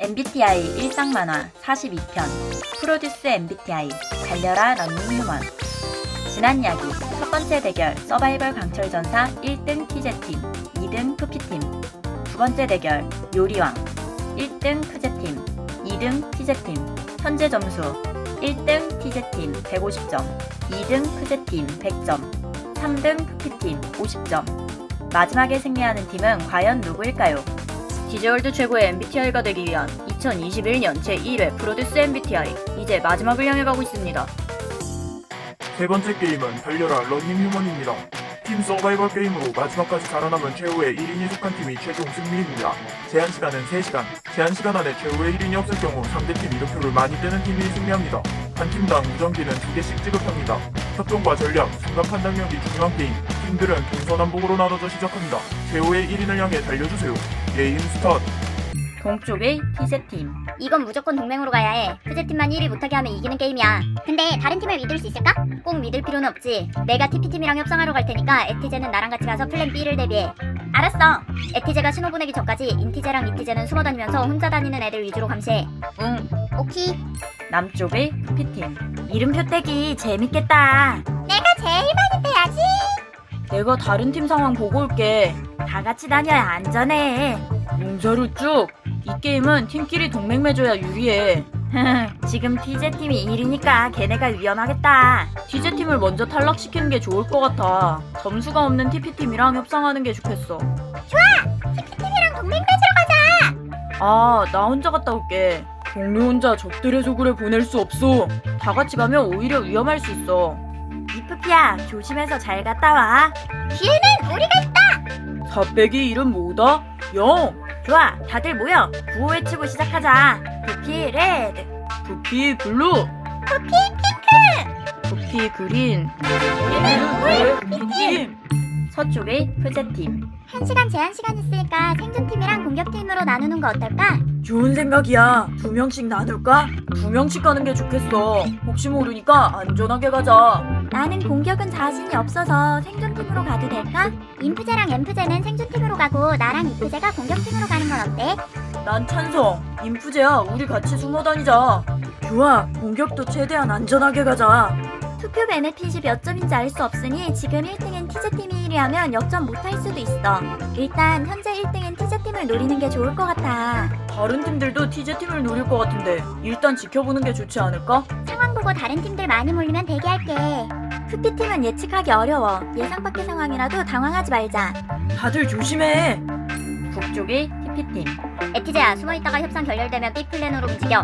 MBTI 일상만화 42편 프로듀스 MBTI 달려라 런닝 휴먼. 지난 이야기 첫 번째 대결 서바이벌 강철전사 1등 티제팀 2등 푸피팀. 두 번째 대결 요리왕 1등 푸제팀 2등 티제팀. 현재 점수 1등 티제팀 150점 2등 푸제팀 100점 3등 푸피팀 50점. 마지막에 승리하는 팀은 과연 누구일까요? 디제월드 최고의 MBTI가 되기 위한 2021년 제1회 프로듀스 MBTI 이제 마지막을 향해 가고 있습니다. 세 번째 게임은 달려라 런닝 휴먼입니다. 팀 서바이벌 게임으로 마지막까지 살아남은 최후의 1인이 속한 팀이 최종 승리입니다. 제한 시간은 3시간. 제한 시간 안에 최후의 1인이 없을 경우 상대팀 이득표를 많이 뜨는 팀이 승리합니다. 한 팀당 무전기는 2개씩 지급합니다. 협동과 전략, 순간 판단력이 중요한 게임. 팀들은 동서남북으로 나눠져 시작합니다. 최후의 1인을 향해 달려주세요. 게임 스타트. 동쪽의 티제팀 이건 무조건 동맹으로 가야 해. 후제팀만 1위 못하게 하면 이기는 게임이야. 근데 다른 팀을 믿을 수 있을까? 꼭 믿을 필요는 없지. 내가 TP팀이랑 협상하러 갈 테니까 에티제는 나랑 같이 가서 플랜 B를 대비해. 알았어. 에티제가 신호 보내기 전까지 인티제랑 이티제는 숨어 다니면서 혼자 다니는 애들 위주로 감시해. 응 오키. 남쪽의 푸피팀 이름표 떼기 재밌겠다. 내가 제일 많이 떼야지. 내가 다른 팀 상황 보고 올게. 다 같이 다녀야 안전해. 용서로 쭉이 게임은 팀끼리 동맹 맺어야 유리해. 지금 TJ팀이 1위니까 걔네가 위험하겠다. TJ팀을 먼저 탈락시키는 게 좋을 것 같아. 점수가 없는 TP팀이랑 협상하는 게 좋겠어. TP팀이랑 동맹 맺으러 가자. 아, 나 혼자 갔다 올게. 동료 혼자 적들의 소굴에 보낼 수 없어. 다 같이 가면 오히려 위험할 수 있어. 이프피야, 조심해서 잘 갔다 와. 기회는 우리가 있다. 사빼기 이름 뭐다? 영. 좋아, 다들 모여. 구호 외치고 시작하자. 부피 레드. 부피 블루. 부피 핑크. 부피 그린. 우리는 팀. 서쪽의 푸제팀. 한 시간 제한 시간 있으니까 생존팀이랑 공격팀으로 나누는 거 어떨까? 좋은 생각이야. 두 명씩 나눌까? 두 명씩 가는 게 좋겠어. 혹시 모르니까 안전하게 가자. 나는 공격은 자신이 없어서 생존팀으로 가도 될까? 인프제랑 엠프제는 생존팀으로 가고 나랑 이프제가 공격팀으로 가는 건 어때? 난 찬성. 인프제야, 우리 같이 숨어 다니자. 좋아. 공격도 최대한 안전하게 가자. 투표 베네핏이 몇 점인지 알 수 없으니 지금 1등인 티제팀이 1위 하면 역전 못할 수도 있어. 일단 현재 1등인 티제팀을 노리는 게 좋을 것 같아. 다른 팀들도 TJ팀을 노릴 것 같은데 일단 지켜보는 게 좋지 않을까? 상황 보고 다른 팀들 많이 몰리면 대기할게. 푸피팀은 예측하기 어려워. 예상 밖의 상황이라도 당황하지 말자. 다들 조심해. 북쪽의 TP팀. 에티제야 숨어있다가 협상 결렬되면 B플랜으로 움직여.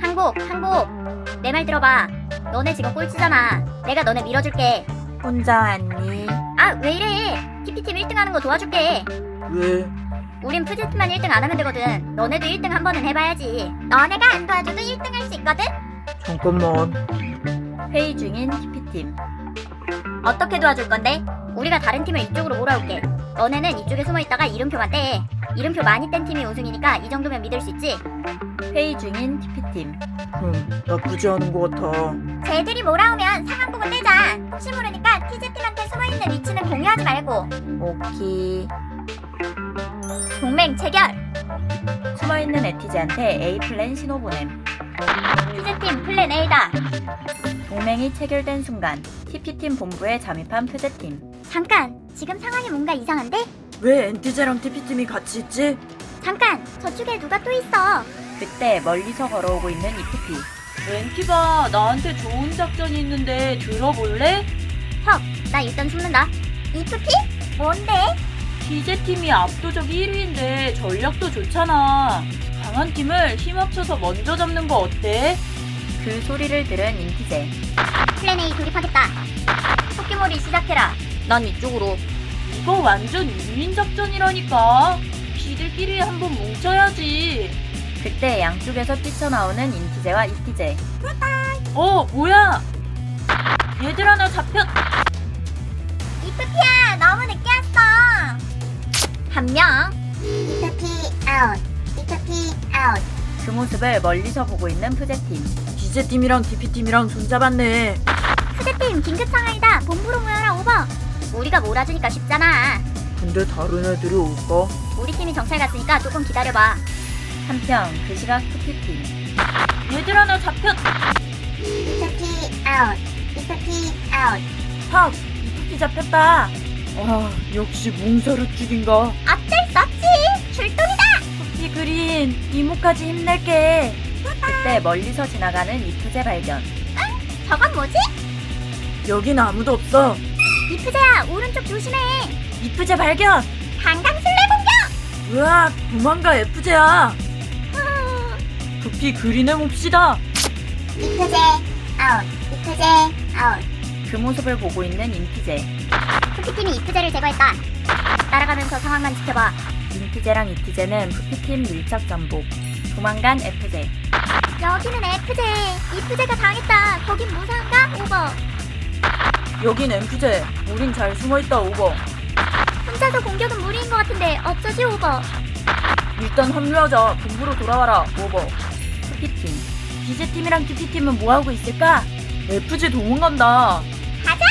항복, 항복. 내 말 들어봐. 너네 지금 꼴찌잖아. 내가 너네 밀어줄게. 혼자 왔니? 아, 왜 이래? TP팀 1등 하는 거 도와줄게. 왜? 우린 푸제팀만 1등 안 하면 되거든. 너네도 1등 한 번은 해봐야지. 너네가 안 도와줘도 1등 할 수 있거든? 잠깐만. 회의 중인 TP팀. 어떻게 도와줄 건데? 우리가 다른 팀을 이쪽으로 몰아올게. 너네는 이쪽에 숨어 있다가 이름표만 떼. 이름표 많이 뗀 팀이 우승이니까 이 정도면 믿을 수 있지? 회의 중인 TP팀. 흠, 나쁘지 않은 것 같아. 쟤들이 몰아오면 상황 보고 떼자. 혹시 모르니까 티제팀한테 숨어있는 위치는 공유하지 말고. 오키. 동맹 체결. 숨어있는 에티즈한테 A 플랜 신호 보냄. 티제팀 플랜 A다. 동맹이 체결된 순간 TP팀 본부에 잠입한 푸제팀. 잠깐. 지금 상황이 뭔가 이상한데? 왜 엔티제랑 TP팀이 같이 있지? 잠깐. 저쪽에 누가 또 있어. 그때 멀리서 걸어오고 있는 이프피. 엔티가 나한테 좋은 작전이 있는데 들어볼래? 나 일단 숨는다. 이프피? 뭔데? TJ팀이 압도적 1위인데 전략도 좋잖아. 강한 팀을 힘 합쳐서 먼저 잡는 거 어때? 그 소리를 들은 인티제. 플랜 A 돌입하겠다. 토끼몰이 시작해라. 난 이쪽으로. 이거 완전 유인 작전이라니까. 지들끼리 한번 뭉쳐야지. 그때 양쪽에서 뛰쳐나오는 인티제와 이티제. 어, 뭐야? 얘들 하나 잡혔. 이프피야, 너무 늦게 왔어. 한 명. 이프피 아웃. 이프피 아웃. 그 모습을 멀리서 보고 있는 푸제팀. 디제팀이랑 DP팀이랑 손잡았네. 푸제팀 긴급 상황이다. 몰아주니까 쉽잖아. 근데 다른 애들이 올까? 우리 팀이 정찰 갔으니까 조금 기다려봐. 한편 그 시각 푸피팀 얘들아 나 잡혔 이프피 아웃. 이프피 아웃. 헉! 이 푸피 잡혔다 아 역시 몽사루 죽인가 어쩔 수 없지. 출동이다. 푸피 그린 이모까지 힘낼게 그때 멀리서 지나가는 이프제 발견 저건 뭐지? 여긴 아무도 없어 이프제야 오른쪽 조심해. 이프제 발견 강강술래 공격. 으악 도망가 F제야 푸피 그린을 몹시다 이프제 아웃. 이프제 아웃. 그 모습을 보고 있는 인피제 푸피팀이 이프제를 제거했다. 따라가면서 상황만 지켜봐. 인피제랑 이피제는 푸피팀 밀착 잠복 도망간 F제 여기는 F제. 이프제가 당했다. 거긴 무사한가? 오버. 여긴 F제 우린 잘 숨어있다 오버 혼자서 공격은 무리인 것 같은데 어쩌지 오버. 일단 합류하자 본부로 돌아와라 오버 푸피팀 비제팀이랑 TP팀은 뭐하고 있을까? FG 도망간다 가자!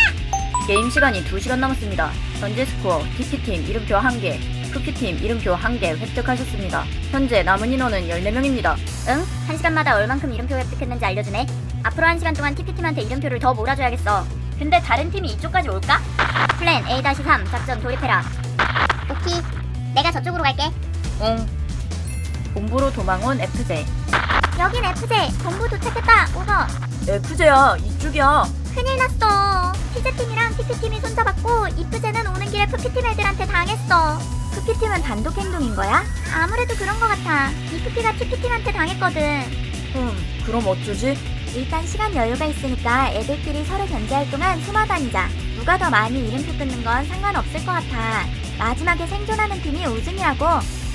게임 시간이 2시간 남았습니다 현재 스코어 TP팀 이름표 1개 푸피팀 이름표 1개 획득하셨습니다 현재 남은 인원은 14명입니다 응? 한 시간마다 얼만큼 이름표 획득했는지 알려주네. 앞으로 한 시간 동안 TP팀한테 이름표를 더 몰아줘야겠어. 근데 다른 팀이 이쪽까지 올까? 플랜 A-3 작전 돌입해라. 오키. 내가 저쪽으로 갈게. 응 본부로 도망 온 FJ 여긴 FJ. 본부 도착했다. 오버. FJ야 이쪽이야 큰일 났어. 피제팀이랑 TP팀이 손잡았고 이프제는 오는 길에 푸피팀 애들한테 당했어. 푸피팀은 단독 행동인 거야? 아무래도 그런 것 같아. 이프피가 TP팀한테 당했거든. 흠 그럼 어쩌지? 일단 시간 여유가 있으니까 애들끼리 서로 견제할 동안 숨어 다니자. 누가 더 많이 이름표 끊는 건 상관없을 것 같아. 마지막에 생존하는 팀이 우승이라고.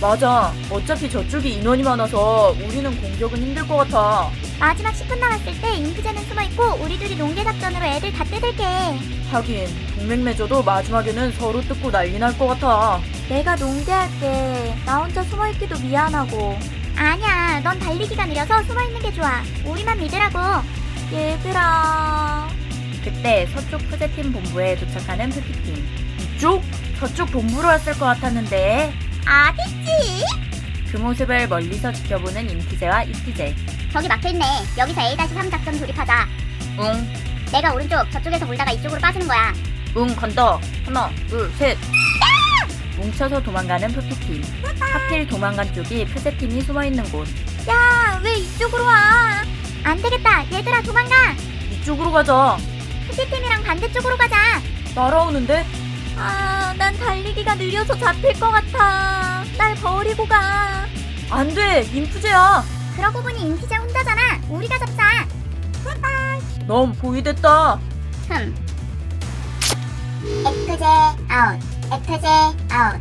맞아 어차피 저쪽이 인원이 많아서 우리는 공격은 힘들 것 같아 마지막 10분 남았을 때 인프제는 숨어 있고 우리 둘이 농계 작전으로 애들 다 뜯을게. 하긴 동맹 맺어도 마지막에는 서로 뜯고 난리 날 것 같아 내가 농계할게. 나 혼자 숨어 있기도 미안하고. 아니야, 넌 달리기가 느려서 숨어 있는 게 좋아. 우리만 믿으라고. 얘들아. 그때 서쪽 푸제팀 본부에 도착하는 푸피팀 이쪽? 저쪽 본부로 왔을 것 같았는데 어딨지? 그 모습을 멀리서 지켜보는 인피제와 이피제 저기 막혀있네. 여기서 A-3 작전 돌입하자. 응, 내가 오른쪽, 저쪽에서 몰다가 이쪽으로 빠지는 거야. 응 간다 하나 둘 셋 뭉쳐서 도망가는 푸피팀 하필 도망간 쪽이 푸제팀이 숨어있는 곳 야, 왜 이쪽으로 와? 안 되겠다. 얘들아, 도망가. 이쪽으로 가자 푸시팀이랑 반대쪽으로 가자. 날아오는데? 아, 난 달리기가 느려서 잡힐 것 같아. 날 버리고 가. 안 돼 인프제야 그러고 보니 인피제 혼자잖아. 우리가 잡자. 넌 보이됐다 흠. FJ 아웃. FJ 아 웃.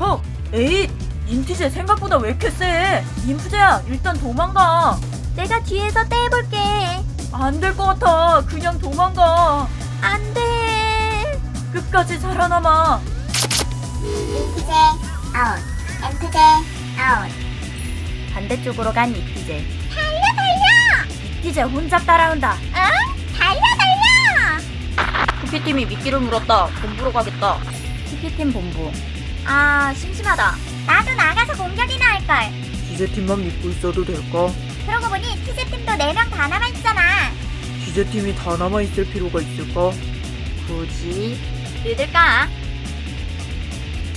헉 에잇 인피제 생각보다 왜 이렇게 세 인프제야 일단 도망가 내가 뒤에서 떼볼게. 안 될 것 같아 그냥 도망가 안 돼. 끝까지 살아남아 FJ 아웃. FJ 아웃. 반대쪽으로 간 이피제 달려 달려. 이피제 혼자 따라온다 응? 달려 달려. 쿠키팀이 미끼를 물었다 본부로 가겠다 쿠키팀 본부 아 심심하다. 나도 나가서 공격이나 할걸. 기재팀만 믿고 있어도 될까? 그러고 보니 티제팀도 4명 다 남아있잖아. 기재팀이 다 남아있을 필요가 있을까? 굳이 믿을까?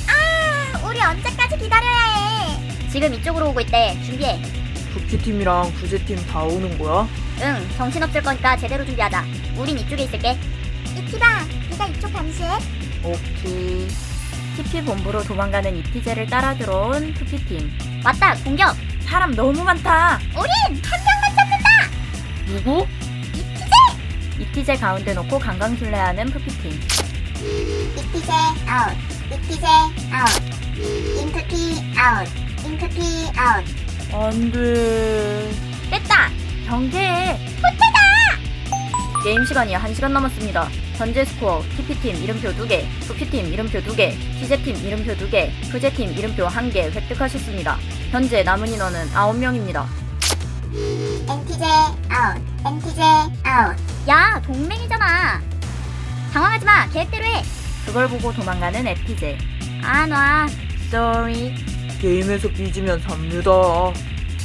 아, 우리 언제까지 기다려야 해? 지금 이쪽으로 오고 있대. 준비해. 쿠키팀이랑 구제팀 다 오는 거야? 응, 정신없을 거니까 제대로 준비하자. 우린 이쪽에 있을게. 이티바, 네가 이쪽 감시해. 오케이 TP 본부로 도망가는 이피제를 따라 들어온 투피팀 왔다, 공격. 사람 너무 많다 우린 한 명만 잡는다. 누구? 이피제! 이피제 가운데 놓고 강강술래하는 푸피팀 이티제 아웃. 이티제 아웃. 인프피 아웃. 인프피 아웃. 안돼 됐다. 경계해 게임 시간이 1시간 남았습니다 현재 스코어 TP팀 이름표 2개, 푸피팀 이름표 2개, 티제팀 이름표 2개, 푸제팀 이름표 1개 획득하셨습니다 현재 남은 인원은 9명입니다 엔티제 아웃. 엔티제 아웃. 야, 동맹이잖아. 당황하지 마. 계획대로 해. 그걸 보고 도망가는 에피제 안 와. sorry. 게임에서 삐지면 삽니다.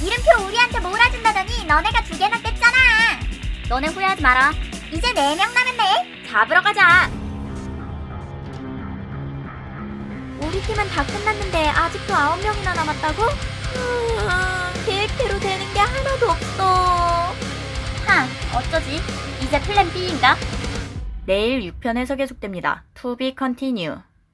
이름표 우리한테 몰아준다더니 너네가 두 개나 뗐잖아. 너네 후회하지 마라. 이제 네명 남았네. 잡으러 가자. 우리 팀은 다 끝났는데 아직도 아홉 명이나 남았다고? 음, 계획대로 되는 게 하나도 없어. 하, 어쩌지? 이제 플랜 B인가? 내일 6편에서 계속됩니다. To be continue.